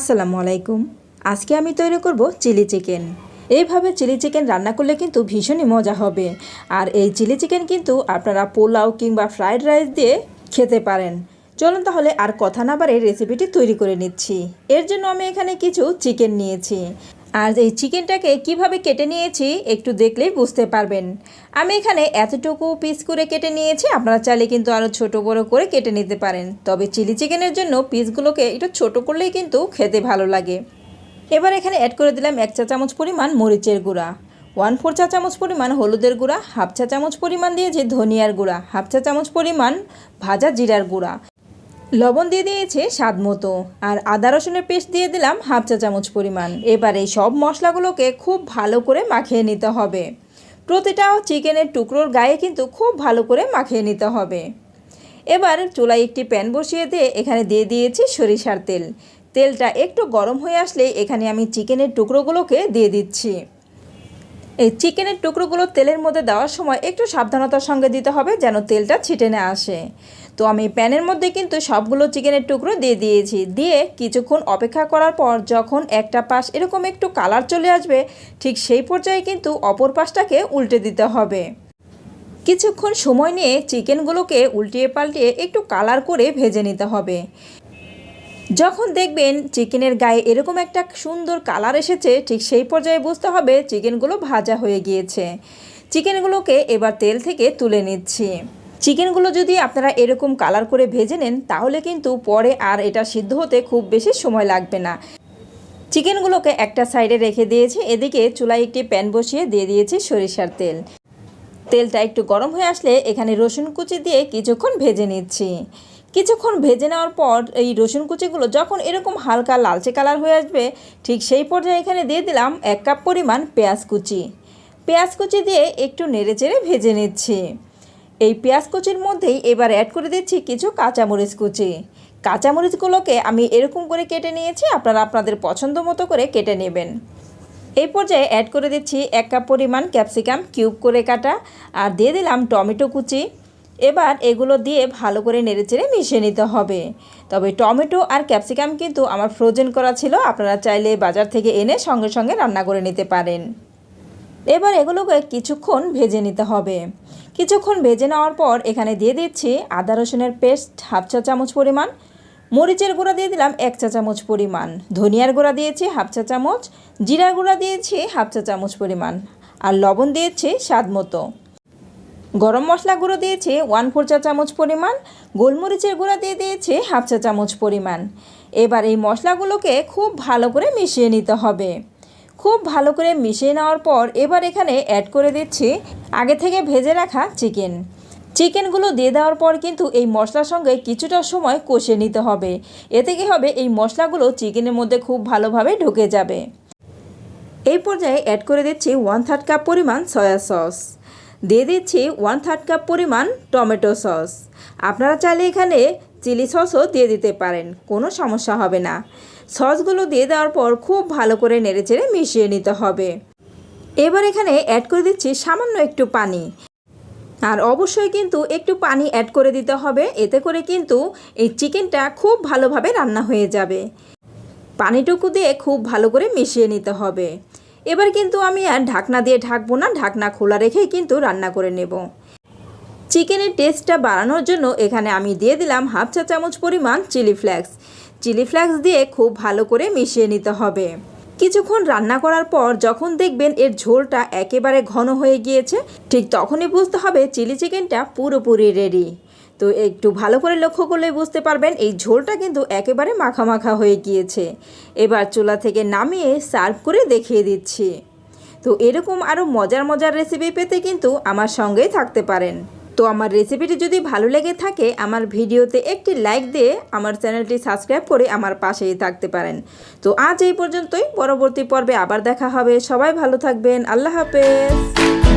আসসালামু আলাইকুম। আজকে আমি তৈরি করব চিলি চিকেন। এইভাবে চিলি চিকেন রান্না করলে কিন্তু ভীষণই মজা হবে। আর এই চিলি চিকেন কিন্তু আপনারা পোলাও কিংবা ফ্রায়েড রাইস দিয়ে খেতে পারেন। চলুন তাহলে আর কথা না এই রেসিপিটি তৈরি করে নিচ্ছি। এর জন্য আমি এখানে কিছু চিকেন নিয়েছি। আর এই চিকেনটাকে কীভাবে কেটে নিয়েছি একটু দেখলেই বুঝতে পারবেন। আমি এখানে এতটুকু পিস করে কেটে নিয়েছি, আপনারা চাইলে কিন্তু আরও ছোট বড় করে কেটে নিতে পারেন। তবে চিলি চিকেনের জন্য পিসগুলোকে একটু ছোট করলেই কিন্তু খেতে ভালো লাগে। এবার এখানে অ্যাড করে দিলাম এক চা চামচ পরিমাণ মরিচের গুঁড়া। ওয়ান ফোর চা চামচ পরিমাণ হলুদের গুঁড়া হাফ চা চামচ পরিমাণ দিয়েছি ধনিয়ার গুঁড়া হাফ চা চামচ পরিমাণ ভাজা জিরার গুঁড়া। লবণ দিয়ে দিয়েছে স্বাদ মতো, আর আদা রসুনের পেস্ট দিয়ে দিলাম হাফ চা চামচ পরিমাণ। এবার এই সব মশলাগুলোকে খুব ভালো করে মাখিয়ে নিতে হবে। প্রতিটা চিকেনের টুকরোর গায়ে কিন্তু খুব ভালো করে মাখিয়ে নিতে হবে। এবার চুলায় একটি প্যান বসিয়ে দিয়ে এখানে দিয়ে দিয়েছি সরিষার তেল। তেলটা একটু গরম হয়ে আসলে এখানে আমি চিকেনের টুকরোগুলোকে দিয়ে দিচ্ছি। এই চিকেনের টুকরোগুলো তেলের মধ্যে দেওয়ার সময় একটু সাবধানতার সঙ্গে দিতে হবে যেন তেলটা ছিটে না আসে। তো আমি প্যানের মধ্যে কিন্তু সবগুলো চিকেনের টুকরো দিয়ে দিয়েছি। দিয়ে কিছুক্ষণ অপেক্ষা করার পর যখন একটা পাশ এরকম একটু কালার চলে আসবে, ঠিক সেই পর্যায়ে কিন্তু অপর পাশটাকে উল্টে দিতে হবে। কিছুক্ষণ সময় নিয়ে চিকেনগুলোকে উল্টিয়ে পাল্টিয়ে একটু কালার করে ভেজে নিতে হবে। যখন দেখবেন চিকেনের গায়ে এরকম একটা সুন্দর কালার এসেছে, ঠিক সেই পর্যায়ে বুঝতে হবে চিকেনগুলো ভাজা হয়ে গিয়েছে। চিকেনগুলোকে এবার তেল থেকে তুলে নিচ্ছি। চিকেনগুলো যদি আপনারা এরকম কালার করে ভেজে নেন, তাহলে কিন্তু পরে আর এটা সিদ্ধ হতে খুব বেশি সময় লাগবে না। চিকেনগুলোকে একটা সাইডে রেখে দিয়েছি, এদিকে চুলায় একটি প্যান বসিয়ে দিয়ে দিয়েছি সরিষার তেল। তেলটা একটু গরম হয়ে আসলে এখানে রসুন কুচি দিয়ে কিছুক্ষণ ভেজে নিচ্ছি। কিছুক্ষণ ভেজে নেওয়ার পর এই রসুন কুচিগুলো যখন এরকম হালকা লালচে কালার হয়ে আসবে, ঠিক সেই পর্যায়ে এখানে দিয়ে দিলাম এক কাপ পরিমাণ পেঁয়াজ কুচি। পেঁয়াজ কুচি দিয়ে একটু নেড়ে চেড়ে ভেজে নিচ্ছি। এই পেঁয়াজ কুচির মধ্যেই এবার অ্যাড করে দিচ্ছি কিছু কাঁচামরিচ কুচি। কাঁচামরিচগুলোকে আমি এরকম করে কেটে নিয়েছি, আপনারা আপনাদের পছন্দ মতো করে কেটে নেবেন। এই পর্যায়ে অ্যাড করে দিচ্ছি এক কাপ পরিমাণ ক্যাপসিকাম কিউব করে কাটা, আর দিয়ে দিলাম টমেটো কুচি। এবার এগুলো দিয়ে ভালো করে নেড়েচেড়ে মিশিয়ে নিতে হবে। তবে টমেটো আর ক্যাপসিকাম কিন্তু আমার ফ্রোজেন করা ছিল, আপনারা চাইলে বাজার থেকে এনে সঙ্গে সঙ্গে রান্না করে নিতে পারেন। এবার এগুলোকে কিছুক্ষণ ভেজে নিতে হবে। কিছুক্ষণ ভেজে নেওয়ার পর এখানে দিয়ে দিচ্ছি আদা রসুনের পেস্ট হাফ চা চামচ পরিমাণ, মরিচের গুঁড়া দিয়ে দিলাম এক চা চামচ পরিমাণ, ধনিয়ার গুঁড়া দিয়েছি হাফ চা চামচ, জিরার গুঁড়া দিয়েছি হাফ চা চামচ পরিমাণ, আর লবণ দিয়েছি স্বাদ মতো। গরম মশলা গুঁড়ো দিয়েছি ওয়ান ফোর চা চামচ পরিমাণ, গোলমরিচের গুঁড়া দিয়ে দিয়েছি হাফ চা চামচ পরিমাণ। এবার এই মশলাগুলোকে খুব ভালো করে মিশিয়ে নিতে হবে। খুব ভালো করে মিশিয়ে নেওয়ার পর এবার এখানে অ্যাড করে দিচ্ছি আগে থেকে ভেজে রাখা চিকেন চিকেনগুলো দিয়ে দেওয়ার পর কিন্তু এই মশলার সঙ্গে কিছুটা সময় কষিয়ে নিতে হবে। এতে কী হবে? এই মশলাগুলো চিকেনের মধ্যে খুব ভালোভাবে ঢুকে যাবে। এই পর্যায়ে অ্যাড করে দিচ্ছি ওয়ান থার্ড কাপ পরিমাণ সয়া সস দিয়ে দিচ্ছি ওয়ান থার্ড কাপ পরিমাণ টমেটো সস আপনারা চাইলে এখানে চিলি সসও দিয়ে দিতে পারেন, কোনো সমস্যা হবে না। সসগুলো দিয়ে দেওয়ার পর খুব ভালো করে নেড়েচেড়ে মিশিয়ে নিতে হবে। এবার এখানে অ্যাড করে দিচ্ছি সামান্য একটু পানি। আর অবশ্যই কিন্তু একটু পানি অ্যাড করে দিতে হবে, এতে করে কিন্তু এই চিকেনটা খুব ভালোভাবে রান্না হয়ে যাবে। পানিটুকু দিয়ে খুব ভালো করে মিশিয়ে নিতে হবে। এবার কিন্তু আমি আর ঢাকনা দিয়ে ঢাকবো না, ঢাকনা খোলা রেখেই কিন্তু রান্না করে নেব। চিকেনের টেস্টটা বাড়ানোর জন্য এখানে আমি দিয়ে দিলাম হাফ চা চামচ পরিমাণ চিলি ফ্লেক্স। চিলি ফ্লেক্স দিয়ে খুব ভালো করে মিশিয়ে নিতে হবে। কিছুক্ষণ রান্না করার পর যখন দেখবেন এর ঝোলটা একেবারে ঘন হয়ে গিয়েছে, ঠিক তখনই বুঝতে হবে চিলি চিকেনটা পুরোপুরি রেডি তো একটু ভালো করে লক্ষ্য করলে বুঝতে পারবেন এই ঝোলটা কিন্তু একেবারে মাখা মাখা হয়ে গিয়েছে। এবার চুলা থেকে নামিয়ে সার্ভ করে দেখিয়ে দিচ্ছি। তো এরকম আরও মজার মজার রেসিপি পেতে কিন্তু আমার সঙ্গেই থাকতে পারেন। তো আমার রেসিপিটি যদি ভালো লেগে থাকে, আমার ভিডিওতে একটি লাইক দিয়ে আমার চ্যানেলটি সাবস্ক্রাইব করে আমার পাশেই থাকতে পারেন। তো আজ এই পর্যন্তই, পরবর্তী পর্বে আবার দেখা হবে। সবাই ভালো থাকবেন। আল্লাহ হাফেজ।